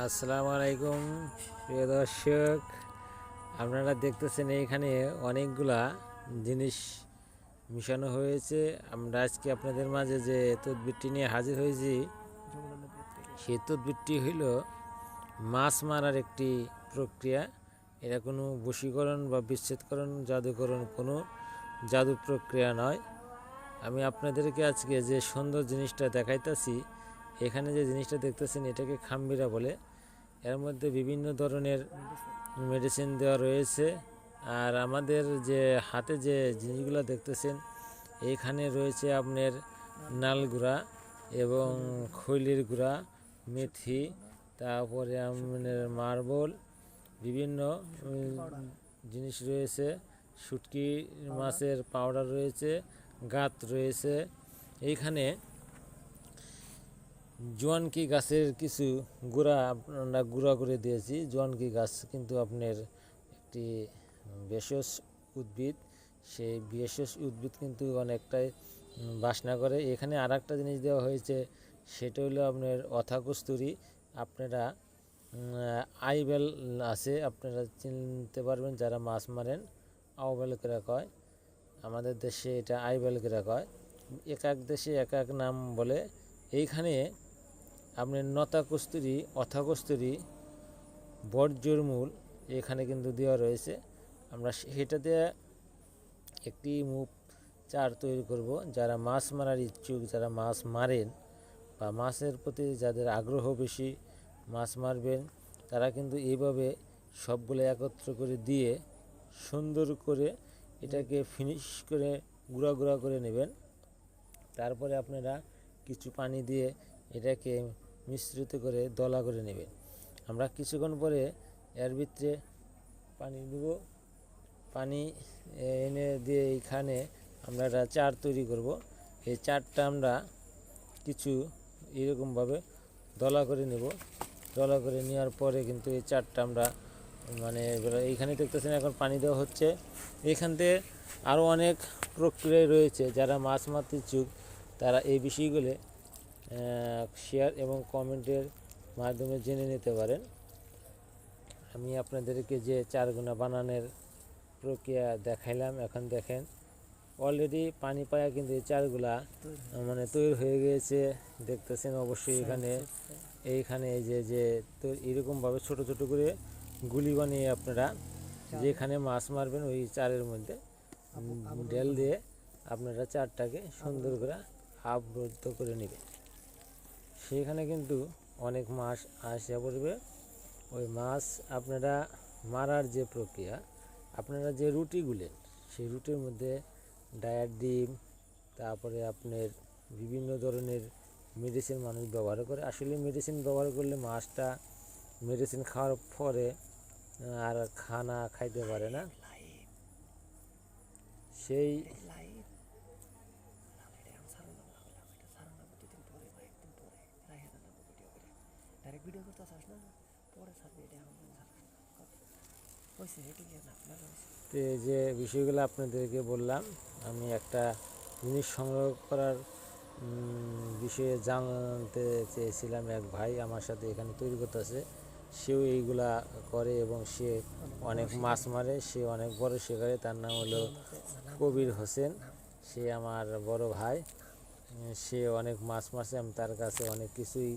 আসসালামু আলাইকুম প্রিয় দর্শক। আপনারা দেখতেছেন এইখানে অনেকগুলা জিনিস মিশানো হয়েছে। আমরা আজকে আপনাদের মাঝে যে তদবিরটি নিয়ে হাজির হয়েছি, সেই তদবিরটি হইল মাছ মারার একটি প্রক্রিয়া। এটা কোনো বশীকরণ বা বিচ্ছেদকরণ, জাদুকরণ কোনো জাদু প্রক্রিয়া নয়। আমি আপনাদেরকে আজকে যে সুন্দর জিনিসটা দেখাইতেছি এখানে যে জিনিসটা দেখতেছেন, এটাকে খাম্বিরা বলে। এর মধ্যে বিভিন্ন ধরনের মেডিসিন দেওয়া রয়েছে। আর আমাদের যে হাতে যে জিনিসগুলো দেখতেছেন এইখানে রয়েছে আপনার নালগুড়া এবং খৈলির গুঁড়া, মেথি, তারপরে আপনার মার্বল, বিভিন্ন জিনিস রয়েছে। শুটকি মাছের পাউডার রয়েছে, গাত রয়েছে। এইখানে জোয়ানকি গাছের কিছু গুঁড়া আমরা গুঁড়া করে দিয়েছি। জোয়ানকি গাছ কিন্তু আপনার একটি ভেষজ উদ্ভিদ। সেই ভেষজ উদ্ভিদ কিন্তু অনেকটাই বাসনা করে। এখানে আর একটা জিনিস দেওয়া হয়েছে, সেটা হলো আপনার অথা কস্তুরি আপনারা আইবেল আছে, আপনারা চিনতে পারবেন, যারা মাছ মারেন, আউবেল করে কয়। আমাদের দেশে এটা আইবেল করে কয়। এক এক দেশে এক এক নাম বলে। এইখানে আপনার নতা কস্তুরি অথা কস্তুরি বর্জ্যর মূল এখানে কিন্তু দেওয়া রয়েছে। আমরা সেটা দিয়ে একটি মুখ, চার তৈরি করব। যারা মাছ মারার ইচ্ছুক, যারা মাছ মারেন বা মাছের প্রতি যাদের আগ্রহ বেশি মাছ মারবেন, তারা কিন্তু এইভাবে সবগুলো একত্র করে দিয়ে সুন্দর করে এটাকে ফিনিশ করে গুঁড়া গুঁড়া করে নেবেন। তারপরে আপনারা কিছু পানি দিয়ে এটাকে মিশ্রিত করে দলা করে নেবেন। আমরা কিছুক্ষণ পরে এর ভিতরে পানি দেব। পানি এনে দিয়ে এইখানে আমরা একটা চার তৈরি করব। এই চারটা আমরা কিছু এরকমভাবে দলা করে নেব। দলা করে নেওয়ার পরে কিন্তু এই চারটা আমরা মানে এইখানে দেখতেছেন এখন পানি দেওয়া হচ্ছে। এখান থেকে আরও অনেক প্রক্রিয়া রয়েছে। যারা মাছ মারতে ইচ্ছুক, তারা এই বিষয়গুলো শেয়ার এবং কমেন্টের মাধ্যমে জেনে নিতে পারেন। আমি আপনাদেরকে যে চারগুনা বানানোর প্রক্রিয়া দেখাইলাম এখন দেখেন অলরেডি পানি পায়া কিন্তু এই চারগুলা মানে তৈরি হয়ে গিয়েছে। দেখতেছেন অবশ্যই এখানে এইখানে এই যে যে তো এরকমভাবে ছোট ছোট করে গুলি বানিয়ে আপনারা যেখানে মাছ মারবেন ওই চারের মধ্যে ডেল দিয়ে আপনারা চারটাকে সুন্দর করে আবদ্ধ করে নেবেন। সেখানে কিন্তু অনেক মাছ আসা পড়বে। ওই মাছ আপনারা মারার যে প্রক্রিয়া, আপনারা যে রুটি গুলেন সেই রুটির মধ্যে ডায়ার ডিম, তারপরে আপনার বিভিন্ন ধরনের মেডিসিন মানুষ ব্যবহার করে। আসলে মেডিসিন ব্যবহার করলে মাছটা মেডিসিন খাওয়ার পরে আর খানা খাইতে পারে না। সেই ডাইরেক্ট ভিডিও করতে চাস না পরে ছাড়বি এটা এখন হয়েছে আপনার তো এই যে বিষয়গুলো আপনাদেরকে বললাম আমি একটা জিনিস সংগ্রহ করার বিষয়ে জানতে চেয়েছিলাম এক ভাই আমার সাথে এখানে তৈরি করতেছে সেও এইগুলা করে এবং সে অনেক মাছ মারে সে অনেক বড় শিকারে। তার নাম হলো কবির হোসেন। সে আমার বড় ভাই। সে অনেক মাছ মারছে আমি তার কাছে অনেক কিছুই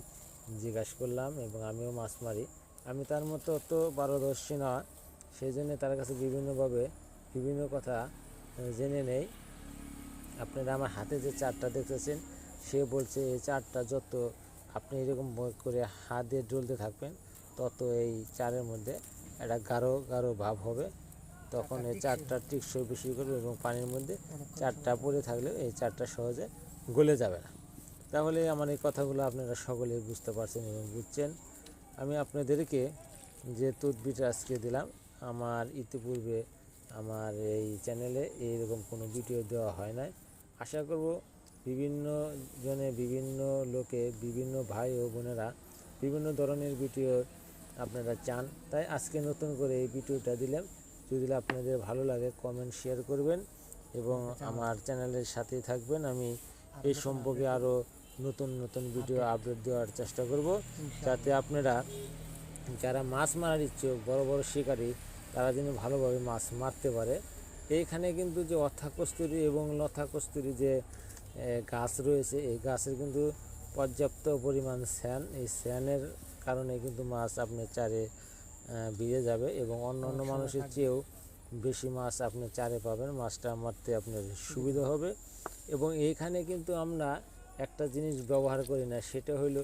জিজ্ঞাসা করলাম এবং আমিও মাছ মারি। আমি তার মতো অত পারদর্শী না সেই জন্য তার কাছে বিভিন্নভাবে বিভিন্ন কথা জেনে নেই। আপনারা আমার হাতে যে চারটা দেখতেছেন, সে বলছে, এই চারটা যত আপনি এরকম করে হাত দিয়ে ডলতে থাকবেন, তত এই চারের মধ্যে একটা গাঢ় গাঢ় ভাব হবে। তখন এই চারটা টিকসই বেশি করবে এবং পানির মধ্যে চারটা পড়ে থাকলে এই চারটা সহজে গলে যাবে না। তাহলে আমার এই কথাগুলো আপনারা সকলেই বুঝতে পারছেন এবং বুঝছেন। আমি আপনাদেরকে যে তদবিটা আজকে দিলাম আমার ইতিপূর্বে আমার এই চ্যানেলে এইরকম কোনো ভিডিও দেওয়া হয় নাই। আশা করব বিভিন্ন জনে বিভিন্ন লোকে বিভিন্ন ভাই ও বোনেরা বিভিন্ন ধরনের ভিডিও আপনারা চান। তাই আজকে নতুন করে এই ভিডিওটা দিলাম। যদি আপনাদের ভালো লাগে কমেন্ট শেয়ার করবেন এবং আমার চ্যানেলের সাথেই থাকবেন। আমি এই সম্পর্কে আরও নতুন নতুন ভিডিও আপডেট দেওয়ার চেষ্টা করব। যাতে আপনারা যারা মাছ মারার ইচ্ছুক বড় বড় শিকারী তারা যেন ভালোভাবে মাছ মারতে পারে। এইখানে কিন্তু যে অথা কস্তুরি এবং লথা কস্তুরি যে গাছ রয়েছে এই গাছের কিন্তু পর্যাপ্ত পরিমাণ স্যান। এই স্যানের কারণে কিন্তু মাছ আপনার চারে ভিজে যাবে এবং অন্য অন্য মানুষের চেয়েও বেশি মাছ আপনি চারে পাবেন। মাছটা মারতে আপনার সুবিধা হবে। এবং এইখানে কিন্তু আমরা একটা জিনিস ব্যবহার করি না সেটা হলো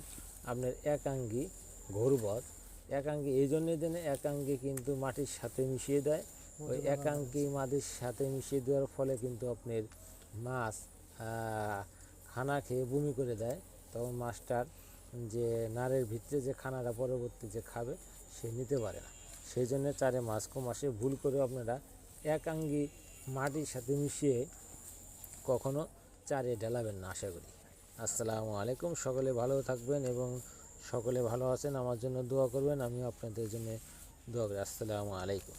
আপনার একাঙ্গি ঘোরবত একাঙ্গি এই জন্যই দেন একাঙ্গি কিন্তু মাটির সাথে মিশিয়ে দেয়। ওই একাঙ্কি মাটির সাথে মিশিয়ে দেওয়ার ফলে কিন্তু আপনার মাছ খানা খেয়ে বমি করে দেয়। তখন মাছটার যে নারের ভিতরে যে খানাটা পরবর্তী যে খাবে সে নিতে পারে না। সেই জন্য চারে মাছ কম আসে। ভুল করে আপনারা একাঙ্গি মাটির সাথে মিশিয়ে কখনো চারে ঢেলাবেন না আশা করি। আসসালামু আলাইকুম। সকলে ভালো থাকবেন এবং সকলে ভালো আছেন, আমার জন্য দোয়া করবেন, আমিও আপনাদের জন্য দোয়া করি। আসসালামু আলাইকুম।